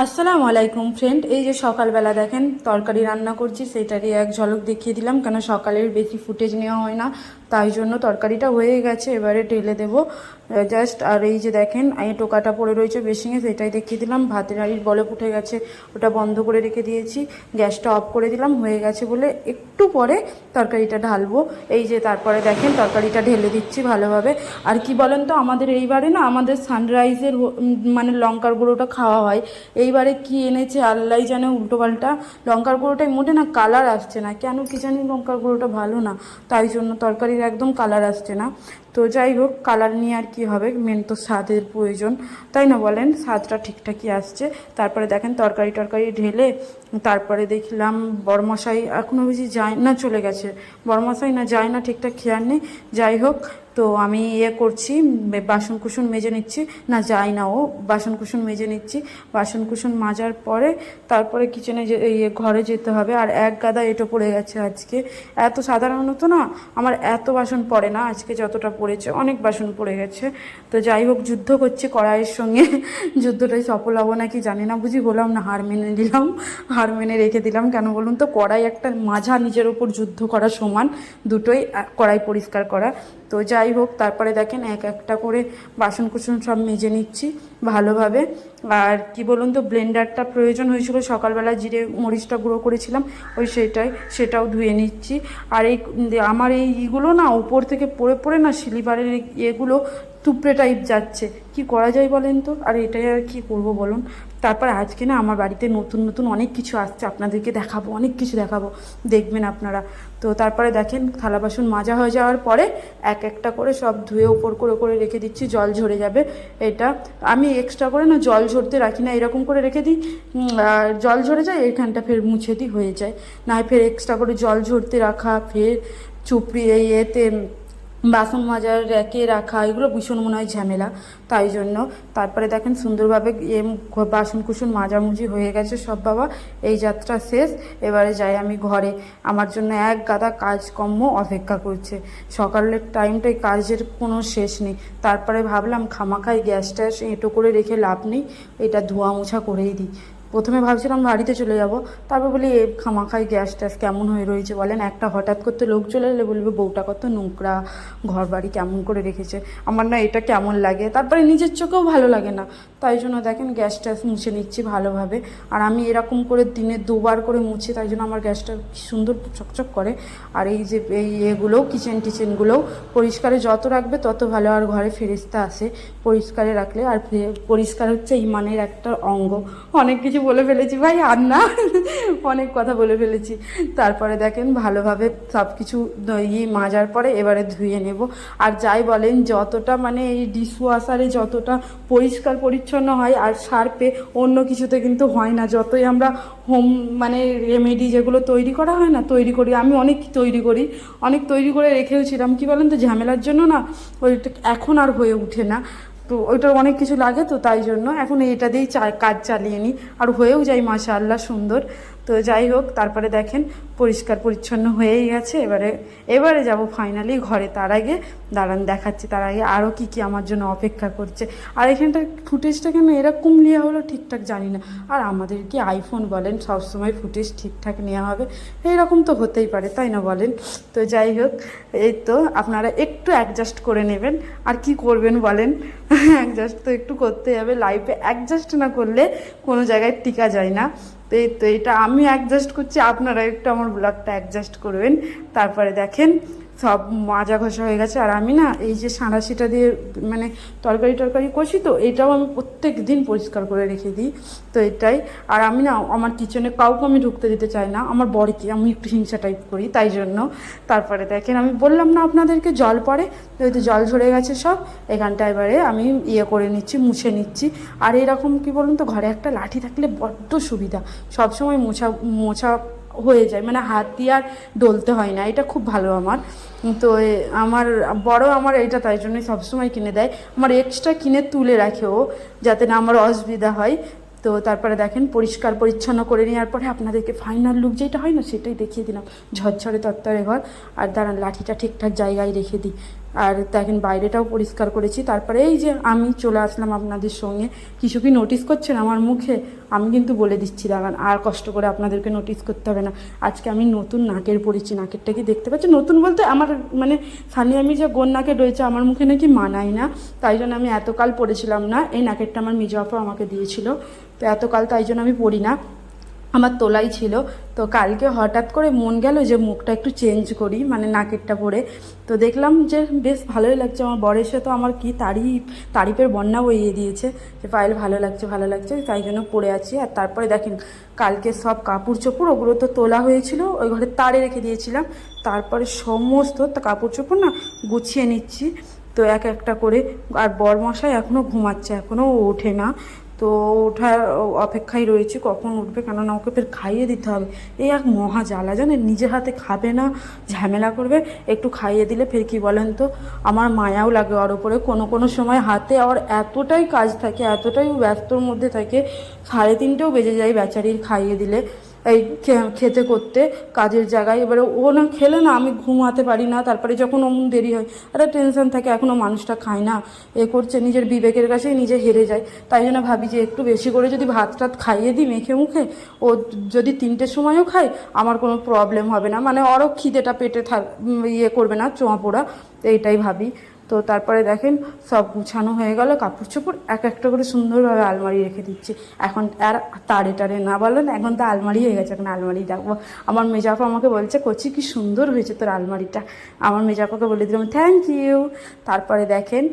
আসসালামু আলাইকুম ফ্রেন্ড এই যে সকালবেলা দেখেন, তরকারি রান্না করছি, সেটারই এক ঝলক দেখিয়ে দিলাম, কেন সকালের বেশি ফুটেজ নেওয়া হয় না। তাই জন্য তরকারিটা হয়ে গেছে, এবারে ঢেলে দেবো। জাস্ট আর এই যে দেখেন, এই টোকাটা পড়ে রয়েছে বেশিঙে, সেটাই দেখিয়ে দিলাম। ভাতের হাঁড়ির বলে উঠে গেছে, ওটা বন্ধ করে রেখে দিয়েছি। গ্যাসটা অফ করে দিলাম, হয়ে গেছে বলে একটু পরে তরকারিটা ঢালবো। এই যে তারপরে দেখেন, তরকারিটা ঢেলে দিচ্ছি ভালোভাবে। আর কি বলেন তো, আমাদের এইবারে না, আমাদের সানরাইজের মানে লঙ্কার গুঁড়োটা খাওয়া হয়। এইবারে কি এনেছে আল্লাহ জানে উল্টোপাল্টা লঙ্কার গুঁড়োটাই মোটে না কালার আসছে না। কেন কি জানি লঙ্কার গুঁড়োটা ভালো না। তাই জন্য তরকারির একদম কালার আসছে না। তো যাই হোক কালার নিয়ে আর কি হবে? মেন তো স্বাদের প্রয়োজন। তাই না বলেন? স্বাদটা ঠিকঠাকই আসছে। তারপরে দেখেন, তরকারি টরকারি ঢেলে তারপরে দেখলাম বড়মশাই এখনও বেশি যায় না, চলে গেছে। বড়মশাই না যায় না, ঠিকঠাক খেয়াল নেই। যাই হোক, তো আমি ইয়ে করছি বাসন কুসন মেজে নিচ্ছি। না যাই না ও, বাসন কুসন মেজে নিচ্ছি। বাসন কুসন মাজার পরে তারপরে কিচেনে যে ইয়ে ঘরে যেতে হবে। আর এক গাদা এটো পড়ে গেছে আজকে। এত সাধারণত না, আমার এত বাসন পড়ে না। আজকে যতটা পড়েছে, অনেক বাসন পড়ে গেছে। তো যাই হোক, যুদ্ধ করছে কড়াইয়ের সঙ্গে। যুদ্ধটাই সফল হব নাকি জানি না, বুঝি বললাম না, হার মেনে নিলাম, হার মেনে রেখে দিলাম। কেন বলুন তো, কড়াই একটা মাঝা নিজের ওপর যুদ্ধ করা সমান, দুটোই কড়াই পরিষ্কার করা। তো যাই হোক, তারপরে দেখেন এক একটা করে বাসন কুসন সব মেজে নিচ্ছি ভালোভাবে। আর কি বলুন তো, ব্লেন্ডারটা প্রয়োজন হয়েছিল, সকালবেলা জিরে মরিচটা গুঁড়ো করেছিলাম, ওই সেটাই, সেটাও ধুয়ে নিচ্ছি। আর এই, আমার এইগুলো ইগুলো না, উপর থেকে পড়ে পড়ে না সিলিভারের এগুলো তুপড়ে টাইপ যাচ্ছে। কি করা যায় বলেন তো? আর এটাই আর কি করব বলুন? তারপর আজকে না আমার বাড়িতে নতুন নতুন অনেক কিছু আসছে। আপনাদেরকে দেখাবো, অনেক কিছু দেখাবো। দেখবেন আপনারা। তো তারপরে দেখেন, থালা বাসন মাজা হয়ে যাওয়ার পরে এক একটা করে সব ধুয়ে ওপর করে করে রেখে দিচ্ছি, জল ঝরে যাবে। এটা আমি এক্সট্রা করে না, জল ঝরতে রাখি না, এরকম করে রেখে দিই। জল ঝরে যায় এখানটা ফের মুছে দিই, হয়ে যায়। না ফের এক্সট্রা করে জল ঝরতে রাখা, ফের চুপড়ি এতে বাসন মাজার র্যাকে রাখা, এগুলো ভীষণ মনে হয় ঝামেলা। তাই জন্য তারপরে দেখেন সুন্দরভাবে এ বাসন কুসন মাজামুজি হয়ে গেছে সব বাবা। এই যাত্রা শেষ, এবারে যাই আমি ঘরে। আমার জন্য এক গাদা কাজকর্ম অপেক্ষা করছে। সকালের টাইমটাই কাজের কোনো শেষ নেই। তারপরে ভাবলাম, খামাখাই গ্যাস ট্যাস এঁটো করে রেখে লাভ নেই। এটা ধোয়া মোছা করেই দিই। প্রথমে ভাবছিলাম বাড়িতে চলে যাব, তারপর বলি, এ খামাখাই গ্যাস ট্যাস কেমন হয়ে রয়েছে বলেন? একটা হঠাৎ করতে লোক চলে এলে বলবে, বউটা কত নোংরা ঘর বাড়ি কেমন করে রেখেছে? আমার না এটা কেমন লাগে, তারপরে নিজের চোখেও ভালো লাগে না। তাই জন্য দেখেন গ্যাস ট্যাস মুছে নিচ্ছি ভালোভাবে। আর আমি এরকম করে দিনে দুবার করে মুছি, তাই জন্য আমার গ্যাসটা সুন্দর চকচক করে। আর এই যে, এই এগুলোও কিচেন টিচেনগুলোও পরিষ্কারে যত রাখবে তত ভালো। আর ঘরে ফেরিস্তা আসে পরিষ্কারে রাখলে। আর পরিষ্কার হচ্ছে ইমানের একটা অঙ্গ। অনেক কিছু বলে ফেলেছি, ভাই আর না অনেক কথা বলে ফেলেছি। তারপরে দেখেন, ভালোভাবে সব কিছু ইয়ে মাজার পরে এবারে ধুয়ে নেব। আর যাই বলেন, যতটা মানে এই ডিশওয়াশারে যতটা পরিষ্কার পরিচ্ছন্ন হয় আর সার্পে অন্য কিছুতে কিন্তু হয় না। যতই আমরা হোম মানে রেমেডি যেগুলো তৈরি করা হয় না, তৈরি করি। আমি অনেক তৈরি করি, অনেক তৈরি করে রেখেওছিলাম কি বলেন তো, ঝামেলার জন্য না ওইটা এখন আর হয়ে ওঠে না। তো ওইটার অনেক কিছু লাগে তো তাই জন্য এখন এটা দিয়েই কাজ চালিয়ে নিই। আর হয়েও যাই মাশা আল্লাহ সুন্দর। তো যাই হোক, তারপরে দেখেন পরিষ্কার পরিচ্ছন্ন হয়েই গেছে। এবারে এবারে যাব ফাইনালি ঘরে। তার আগে, দাঁড়ান দেখাচ্ছি, তার আগে আরও কী কী আমার জন্য অপেক্ষা করছে। আর এখানটা ফুটেজটা কেন এরকম নেওয়া হলো ঠিকঠাক জানি না। আর আমাদের কি আইফোন বলেন, সবসময় ফুটেজ ঠিকঠাক নেওয়া হবে? এইরকম তো হতেই পারে, তাই না বলেন? তো যাই হোক, এই তো আপনারা একটু অ্যাডজাস্ট করে নেবেন। আর কি করবেন বলেন? অ্যাডজাস্ট তো একটু করতে হবে। লাইফে অ্যাডজাস্ট না করলে কোনো জায়গায় টিকা যায় না। তো এই তো এটা আমি অ্যাডজাস্ট করছি আপনারা একটু আমার ব্লগটা অ্যাডজাস্ট করবেন। তারপরে দেখেন সব মাজা ঘষা হয়ে গেছে। আর আমি না, এই যে সাঁড়াশিটা দিয়ে মানে তরকারি টরকারি করছি তো, এটাও আমি প্রত্যেক দিন পরিষ্কার করে রেখে দিই। তো এটাই। আর আমি না, আমার কিচেনে কাউকে আমি ঢুকতে দিতে চাই না। আমার বরকে আমি একটু হিংসা টাইপ করি, তাই জন্য। তারপরে দেখেন, আমি বললাম না আপনাদেরকে, জল পড়ে। যেহেতু জল ঝরে গেছে সব এখানটা এবারে আমি ইয়ে করে নিচ্ছি, মুছে নিচ্ছি। আর এরকম কি বলুন তো, ঘরে একটা লাঠি থাকলে বড্ড সুবিধা। সবসময় মোছা মোছা হয়ে যায় মানে হাত দিয়ে আর ডলতে হয় না, এটা খুব ভালো আমার। তো আমার বড় আমার এটা তাই জন্যই সবসময় কিনে দেয়। আমার এক্সট্রা কিনে তুলে রাখে ও, যাতে না আমার অসুবিধা হয়। তো তারপরে দেখেন, পরিষ্কার পরিচ্ছন্ন করে নেওয়ার পরে আপনাদেরকে ফাইনাল লুক যেটা হয় না, সেটাই দেখিয়ে দিলাম। ঝরঝরে তত্তরে ঘর। আর দাঁড়ান, লাঠিটা ঠিকঠাক জায়গায় রেখে দিই। আর দেখেন বাইরেটাও পরিষ্কার করেছি। তারপরে এই যে আমি চলে আসলাম আপনাদের সঙ্গে। কিছু কি নোটিস করছেন আমার মুখে? আমি কিন্তু বলে দিচ্ছি, দাঁড়ান, আর কষ্ট করে আপনাদেরকে নোটিস করতে হবে না। আজকে আমি নতুন নাকের পরেছি নাকেরটা কি দেখতে পাচ্ছি নতুন বলতে আমার মানে সানি আমি যে গোন নাকের রয়েছে, আমার মুখে নাকি মানায় না। তাই জন্য আমি এতকাল পড়েছিলাম না। এই নাকেরটা আমার আপা আমাকে দিয়েছিল। তো এতকাল তাই জন্য আমি পড়ি না। আমার তোলাই ছিল। তো কালকে হঠাৎ করে মন গেল যে মুখটা একটু চেঞ্জ করি মানে নাকেরটা পরে। তো দেখলাম যে বেশ ভালোই লাগছে। আমার বরের সাথে আমার কি তারিফ তারিফের বন্যা বইয়ে দিয়েছে যে পায়েল ভালো লাগছে ভালো লাগছে, তাই জন্য পরে আছি। আর তারপরে দেখেন, কালকে সব কাপড় চোপড়, ওগুলো তো তোলা হয়েছিল, ওই ঘরে তারে রেখে দিয়েছিলাম। তারপরে সমস্ত কাপড় চোপড় না গুছিয়ে নিচ্ছি। তো এক একটা করে, আর বর মশাই এখনও ঘুমাচ্ছে এখনও ওঠে না। তো ওঠার অপেক্ষায় রয়েছে কখন উঠবে, কেননা ওকে ফের খাইয়ে দিতে হবে। এই এক মহা জ্বালা, জানেন? নিজে হাতে খাবে না, ঝামেলা করবে। একটু খাইয়ে দিলে ফের কি বলেন তো? আমার মায়াও লাগে ওর ওপরে কোনো কোনো সময় হাতে আর এতটাই কাজ থাকে, এতটাই ব্যস্তর মধ্যে থাকে, সাড়ে তিনটেও বেজে যায় বেচারির খাইয়ে দিলে। এই খেতে করতে, কাজের জায়গায়। এবারে ও না খেলে না, আমি ঘুমাতে পারি না। তারপরে যখন অমন দেরি হয় একটা টেনশন থাকে এখনও মানুষটা খায় না। এ করছে, নিজের বিবেকের কাছেই নিজে হেরে যায়। তাই জন্য ভাবি যে, একটু বেশি করে যদি ভাত টাত খাইয়ে দিই মেখে মুখে, ও যদি তিনটের সময়ও খায়, আমার কোনো প্রবলেম হবে না। মানে ওরও খিদেটা পেটে থাক ইয়ে করবে না চোঁয়া পোড়া এইটাই ভাবি। তো তারপরে দেখেন সব গুছানো হয়ে গেল কাপড় চোপড় এক একটা করে সুন্দরভাবে আলমারি রেখে দিচ্ছি। এখন আর তারে টারে না বলেন এখন তো আলমারি হয়ে গেছে, এখন আলমারি রাখব আমার মেজাপা আমাকে বলছে, কচি, কি সুন্দর হয়েছে তোর আলমারিটা। আমার মেজাপাকে বলে দিলাম থ্যাংক ইউ তারপরে দেখেন,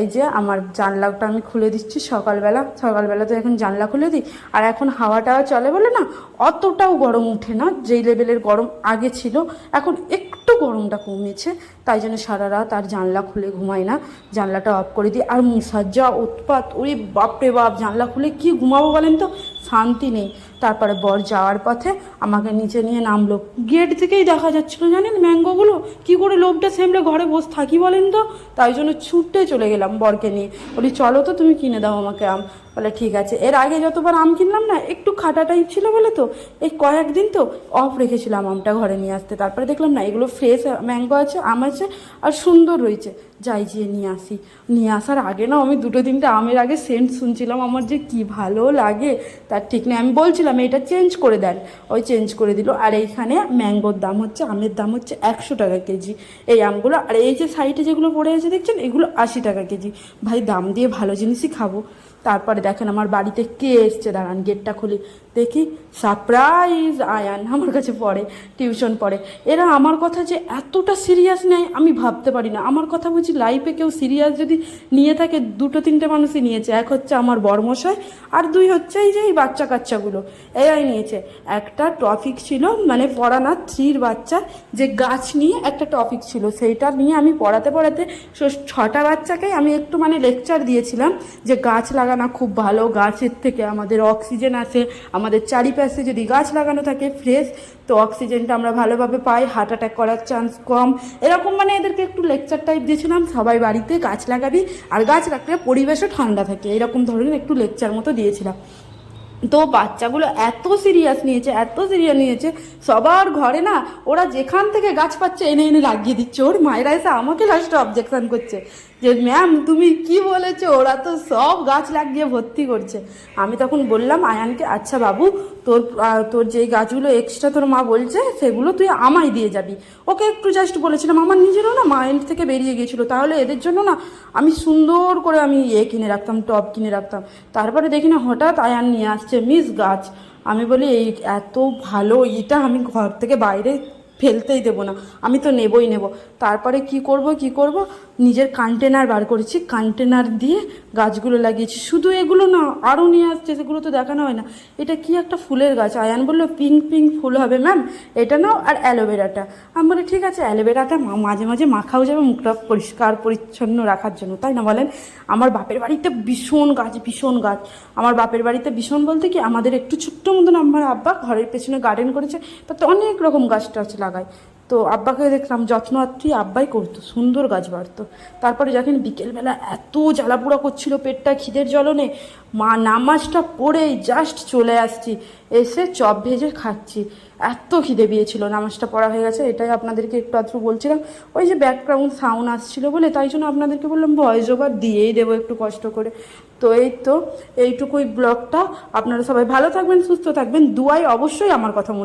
এই যে আমার জানলাটা আমি খুলে দিচ্ছি সকালবেলা। সকালবেলা তো এখন জানলা খুলে দিই, আর এখন হাওয়াটা চলে বলে না, অতটাও গরম উঠে না, যেই লেভেলের গরম আগে ছিল, এখন একটু গরমটা কমেছে তাই জন্য সারা রাত আর জানলা খুলে ঘুমায় না। জানলাটা অফ করে দিই, আর মশার যা উৎপাত, ওরে বাপরে বাপ, জানলা খুলে কি ঘুমাবো বলেন তো? শান্তি নেই। তারপরে বর যাওয়ার পথে আমাকে নিচে নিয়ে নামলো। গেট থেকেই দেখা যাচ্ছিল জানেন ম্যাঙ্গোগুলো? কি করে লোভটা সেমলে ঘরে বসে থাকি বলেন তো? তাই জন্য ছুটতে চলে গেলাম বরকে নিয়ে। বলি, চলো তো, তুমি কিনে দাও আমাকে আম। বলে, ঠিক আছে। এর আগে যতবার আম কিনলাম না, একটু খাটা টাইপ ছিল বলে তো। এই কয়েকদিন তো অফ রেখেছিলাম আমটা ঘরে নিয়ে আসতে। তারপরে দেখলাম না, এগুলো ফ্রেশ ম্যাঙ্গো আছে, আম আছে, আর সুন্দর রয়েছে। যাই যেয়ে নিয়ে আসি। নিয়ে আসার আগে না আমি দুটো তিনটে আমের আগে সেন্ট শুনছিলাম। আমার যে কি ভালো লাগে, তার ঠিক নেই। আমি বলছিলাম, এটা চেঞ্জ করে দেন। ওই চেঞ্জ করে দিল। আর এইখানে ম্যাঙ্গোর দাম হচ্ছে, আমের দাম হচ্ছে একশো টাকা কেজি। এই আমগুলো, আর এই যে সাইডে যেগুলো পড়ে আছে, দেখছেন? এগুলো আশি টাকা কেজি। ভাই, দাম দিয়ে ভালো জিনিসই খাব। তারপরে দেখেন আমার বাড়িতে কে এসছে? দাঁড়ান গেটটা খুলি। দেখি সারপ্রাইজ আয়ান আমার কাছে পড়ে টিউশন পড়ে। এরা আমার কথা যে এতটা সিরিয়াস নেয়, আমি ভাবতে পারি না। আমার কথা বুঝি লাইফে কেউ সিরিয়াস যদি নিয়ে থাকে, দুটো তিনটে মানুষই নিয়েছে। এক হচ্ছে আমার বর্মশাই, আর দুই হচ্ছে এই যে এই বাচ্চা কাচ্চাগুলো এরাই নিয়েছে। একটা টপিক ছিল মানে পড়ানা থ্রির বাচ্চা, যে গাছ নিয়ে একটা টপিক ছিল। সেইটা নিয়ে আমি পড়াতে পড়াতে ছটা বাচ্চাকেই আমি একটু মানে লেকচার দিয়েছিলাম, যে গাছ লাগানো খুব ভালো গাছের থেকে আমাদের অক্সিজেন আসে। আমাদের চারিপাশে যদি গাছ লাগানো থাকে ফ্রেশ তো অক্সিজেনটা আমরা ভালোভাবে পাই। হার্ট অ্যাটাক করার চান্স কম। এরকম মানে এদেরকে একটু লেকচার টাইপ দিয়েছিলাম, সবাই বাড়িতে গাছ লাগাবি আর গাছ রাখলে পরিবেশও ঠান্ডা থাকে। এরকম ধরনের একটু লেকচার মতো দিয়েছিলাম। তো বাচ্চাগুলো এত সিরিয়াস নিয়েছে, এত সিরিয়াস নিয়েছে, সবার ঘরে না ওরা যেখান থেকে গাছ পাচ্ছে, এনে এনে লাগিয়ে দিচ্ছে। ওর মায়েরা এসে আমাকে লাস্টে অবজেকশন করছে। যে, ম্যাম, তুমি কি বলেছ? ওরা তো সব গাছ লাগিয়ে ভর্তি করছে। আমি তখন বললাম, আয়ানকে আচ্ছা বাবু, তোর তোর যেই গাছগুলো এক্সট্রা তোর মা বলছে, সেগুলো তুই আমায় দিয়ে যাবি। ওকে একটু জাস্ট বলেছিলাম, আমার নিজেরও না মাইন্ড থেকে বেরিয়ে গিয়েছিল, তাহলে এদের জন্য না আমি সুন্দর করে আমি ইয়ে কিনে রাখতাম, টব কিনে রাখতাম। তারপরে দেখি না, হঠাৎ আয়ান নিয়ে আসছে, মিস গাছ। আমি বলি, এই এত ভালো এটা আমি ঘর থেকে বাইরে ফেলতেই দেবো না। আমি তো নেবই নেব। তারপরে কি করব কি করব? নিজের কন্টেনার বার করেছি। কন্টেনার দিয়ে গাছগুলো লাগিয়েছি। শুধু এগুলো না, আরও নিয়ে আসছে। সেগুলো তো দেখানো হয় না। এটা কি একটা ফুলের গাছ? আয়ান বলল পিঙ্ক পিঙ্ক ফুল হবে ম্যাম এটা নাও আর অ্যালোভেরাটা। আমি বলি, ঠিক আছে, অ্যালোভেরাটা মাঝে মাঝে মাখাও যাবে মুখটা পরিষ্কার, পরিচ্ছন্ন রাখার জন্য। তাই না বলেন? আমার বাপের বাড়িতে ভীষণ গাছ ভীষণ গাছ। আমার বাপের বাড়িতে ভীষণ বলতে কি, আমাদের একটু ছোট্ট মতন আমার আব্বা ঘরের পেছনে গার্ডেন করেছে। তাতে অনেক রকম গাছ টাছ লাগায়। তো আব্বাকে দেখলাম যত্নআত্রি আব্বাই করতো, সুন্দর গাছ বাড়তো। তারপরে যখন বিকেলবেলা এত জ্বালাপোড়া করছিল পেটটা খিদের জ্বলনে। মা নামাজটা পড়েই জাস্ট চলে আসছি, এসে চপ ভেজে খাচ্ছি। এত খিদে পেয়েছিল, নামাজটা পড়া হয়ে গেছে, এটাই আপনাদেরকে একটু আধটু বলছিলাম। ওই যে ব্যাকগ্রাউন্ড সাউন্ড আসছিল বলে, তাই জন্য আপনাদেরকে বললাম ভয়েস ওভার দিয়েই দেবো একটু কষ্ট করে। তো এই তো, এইটুকুই ব্লগটা। আপনারা সবাই ভালো থাকবেন, সুস্থ থাকবেন। দুয়াই অবশ্যই আমার কথা মনে